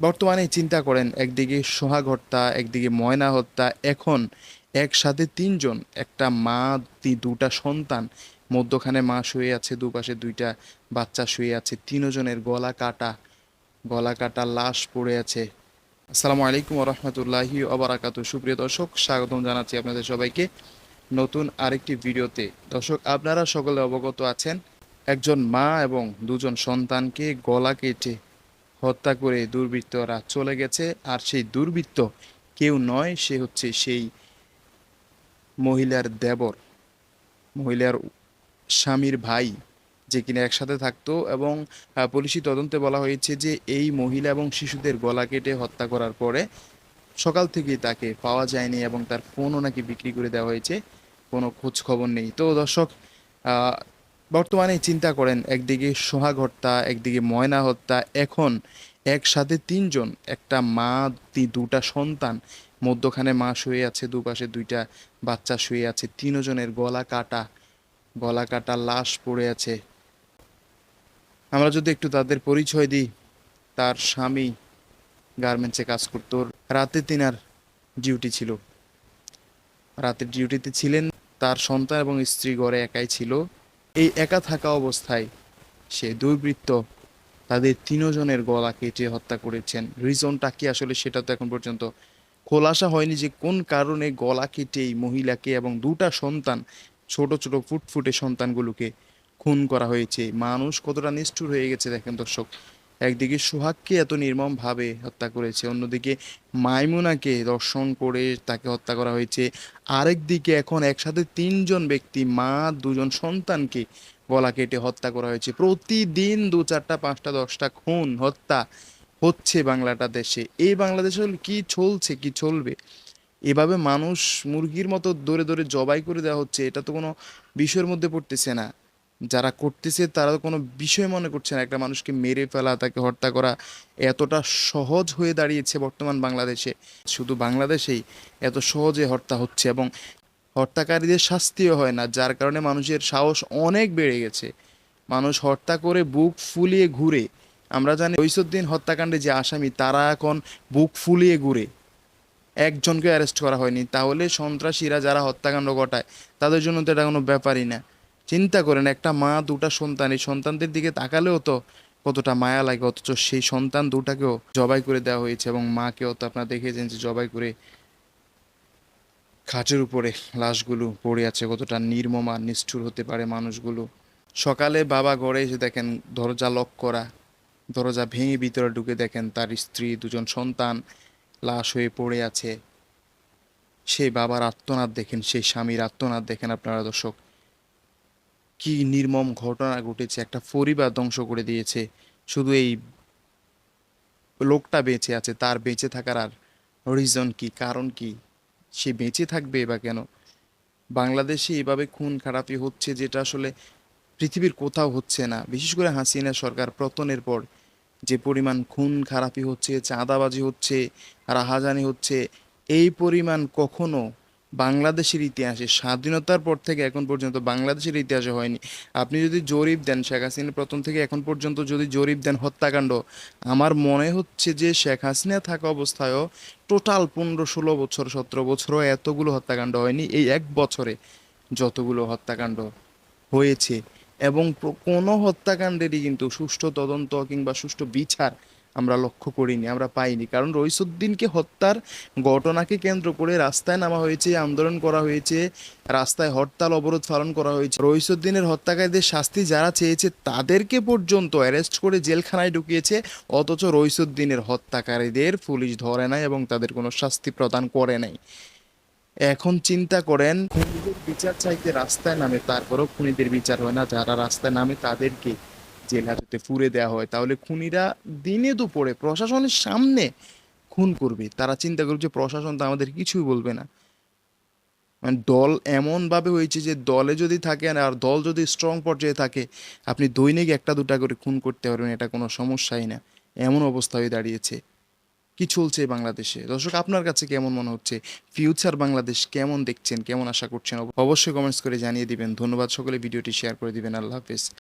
বর্তমানে চিন্তা করেন, একদিকে সোহাগ হত্যা, একদিকে ময়না হত্যা। এখন একসাথে তিনজন, একটা মা দুটা সন্তান। মধ্যখানে মা শুয়ে আছে, দুপাশে দুইটা বাচ্চা শুয়ে আছে, তিনজনের গলা কাটা গলা কাটা লাশ পড়ে আছে। আসসালামু আলাইকুম রহমতুল্লাহি অবরাকাতু সুপ্রিয় দর্শক, স্বাগতম জানাচ্ছি আপনাদের সবাইকে নতুন আরেকটি ভিডিওতে। দর্শক, আপনারা সকলে অবগত আছেন, একজন মা এবং দুজন সন্তানকে গলা কেটে হত্যা করে দুর্বৃত্তরা চলে গেছে, আর সেই দুর্বৃত্ত কেউ নয়, সে হচ্ছে সেই মহিলার দেবর, মহিলার স্বামীর ভাই, যে কিনা একসাথে থাকতো এবং পুলিশি তদন্তে বলা হয়েছে যে এই মহিলা এবং শিশুদের গলা কেটে হত্যা করার পরে সকাল থেকেই তাকে পাওয়া যায়নি এবং তার ফোনও নাকি বিক্রি করে দেওয়া হয়েছে, কোনো খোঁজ খবর নেই। তো দর্শক বর্তমানে চিন্তা করেন, একদিকে সোহাগ হত্যা, একদিকে ময়না হত্যা। এখন একসাথে তিনজন, একটা মা দুটা সন্তান। মধ্যখানে মা শুয়ে আছে, দুপাশে দুইটা বাচ্চা শুয়ে আছে, তিনজনের গলা কাটা গলা কাটা লাশ পড়ে আছে। আমরা যদি একটু তাদের পরিচয় দিই, তার স্বামী গার্মেন্টসে কাজ করতো রাতে তিনার ডিউটি ছিল। রাতের ডিউটিতে ছিলেন, তার সন্তান এবং স্ত্রী ঘরে একাই ছিল। এই একা থাকা অবস্থায় সে দুর্বৃত্ত, তাদের তিনজনের গলা কেটে হত্যা করেছেন। রিজনটা কি আসলে সেটা তো এখন পর্যন্ত খোলাসা হয়নি যে কোন কারণে গলা কেটে এই মহিলাকে এবং দুটা সন্তান, ছোট ছোট, ফুটফুটে সন্তানগুলোকে খুন করা হয়েছে। মানুষ কতটা নিষ্ঠুর হয়ে গেছে দেখেন দর্শক। একদিকে সোহাগকে এত নির্মমভাবে হত্যা করেছে, অন্যদিকে মাইমুনাকে দর্শন করে তাকে হত্যা করা হয়েছে। আরেক দিকে এখন একসাথে তিনজন ব্যক্তি, মা, দুজন সন্তানকে গলা কেটে হত্যা করা হয়েছে। প্রতিদিন দু চারটা, পাঁচটা, দশটা খুন হত্যা হচ্ছে বাংলাটা দেশে। এই বাংলাদেশে কি চলছে, কি চলবে? এভাবে মানুষ মুরগির মতো দৌড়ে দৌড়ে জবাই করে দেওয়া হচ্ছে, এটা তো কোনো বিষয়ের মধ্যে পড়তেছে না। যারা করতেছে, তারা কোনো বিষয় মনে করছে না। একটা মানুষকে মেরে ফেলা, তাকে হত্যা করা এতটা সহজ হয়ে দাঁড়িয়েছে বর্তমান বাংলাদেশে। শুধু বাংলাদেশেই এত সহজে হত্যা হচ্ছে এবং হত্যাকারীদের শাস্তিও হয় না, যার কারণে মানুষের সাহস অনেক বেড়ে গেছে। মানুষ হত্যা করে বুক ফুলিয়ে ঘুরে। আমরা জানি ঐসুদ্দিন হত্যাকাণ্ডে যে আসামি, তারা এখন বুক ফুলিয়ে ঘুরে। একজনকে অ্যারেস্ট করা হয়নি। তাহলে সন্ত্রাসীরা যারা হত্যাকাণ্ড ঘটায়, তাদের জন্য তো এটা কোনো ব্যাপারই না। চিন্তা করেন, একটা মা দুটা সন্তান, এই সন্তানদের দিকে তাকালেও তো কতটা মায়া লাগে, অথচ সেই সন্তান দুটাকেও জবাই করে দেওয়া হয়েছে এবং মাকেও তো আপনারা দেখেছেন যে জবাই করে খাটের উপরে লাশগুলো পড়ে আছে, কতটা নির্মম আর নিষ্ঠুর হতে পারে মানুষগুলো। সকালে বাবা ঘরে এসে দেখেন দরজা লক করা, দরজা ভেঙে ভিতরে ঢুকে দেখেন তার স্ত্রী দুজন সন্তান লাশ হয়ে পড়ে আছে। সেই বাবার আত্মনাদ দেখেন, সেই স্বামীর আত্মনাদ দেখেন আপনারা দর্শক। কি নির্মম ঘটনা ঘটেছে? একটা পরিবার ধ্বংস করে দিয়েছে। শুধু এই লোকটা বেঁচে আছে, তার বেঁচে থাকার আর রিজন কি, কারণ কি? সে বেঁচে থাকবে বা কেন? বাংলাদেশে এভাবে খুন খারাপি হচ্ছে যেটা আসলে পৃথিবীর কোথাও হচ্ছে না। বিশেষ করে হাসিনা সরকার পতনের পর যে পরিমাণ খুন খারাপি হচ্ছে, চাঁদাবাজি হচ্ছে, রাহাজানি হচ্ছে, এই পরিমাণ কখনো বাংলাদেশের ইতিহাসে, স্বাধীনতার পর থেকে এখন পর্যন্ত বাংলাদেশের ইতিহাসে হয়নি। আপনি যদি জরিপ দেন শেখ হাসিনা, প্রথম থেকে এখন পর্যন্ত যদি জরিপ দেন হত্যাকাণ্ড, আমার মনে হচ্ছে যে শেখ হাসিনা থাকা অবস্থায়ও টোটাল পনেরো ষোলো বছর, সতেরো বছরও এতগুলো হত্যাকাণ্ড হয়নি। এই এক বছরে যতগুলো হত্যাকাণ্ড হয়েছে এবং কোনো হত্যাকাণ্ডেরই কিন্তু সুষ্ঠু তদন্ত কিংবা সুষ্ঠু বিচার আমরা লক্ষ্য করিনি, আমরা পাইনি। কারণ রইসুদ্দিনকে হত্যার ঘটনাকে কেন্দ্র করে রাস্তায় নামা হয়েছে, আন্দোলন করা হয়েছে, রাস্তায় হরতাল, অবরোধ পালন করা হয়েছে। রইসুদ্দিনের হত্যাকারীদের শাস্তি যারা চেয়েছে তাদেরকে পর্যন্ত অ্যারেস্ট করে জেলখানায় ঢুকিয়েছে, অথচ রইসুদ্দিনের হত্যাকারীদের পুলিশ ধরে নাই এবং তাদের কোনো শাস্তি প্রদান করে নাই। এখন চিন্তা করেন, খুনিদের বিচার চাইতে রাস্তায় নামে, তারপরেও খুনিদের বিচার হয় না, যারা রাস্তায় নামে তাদেরকে জেল হাজতে ফুরে দেওয়া হয়, তাহলে খুনিরা দিনে দুপুরে প্রশাসনের সামনে খুন করবে। তারা চিন্তা করবে যে প্রশাসন তো আমাদের কিছুই বলবে না। মানে দল এমন ভাবে হয়েছে যে দলে যদি থাকেন আর দল যদি স্ট্রং পর্যায়ে থাকে, আপনি দৈনিক একটা দুটা করে খুন করতে পারবেন, এটা কোনো সমস্যাই না। এমন অবস্থা হয়ে দাঁড়িয়েছে। কি চলছে বাংলাদেশে? দর্শক, আপনার কাছে কেমন মনে হচ্ছে? ফিউচার বাংলাদেশ কেমন দেখছেন? কেমন আশা করছেন? অবশ্যই কমেন্টস করে জানিয়ে দিবেন। ধন্যবাদ, সকলে ভিডিওটি শেয়ার করে দিবেন। আল্লাহ হাফেজ।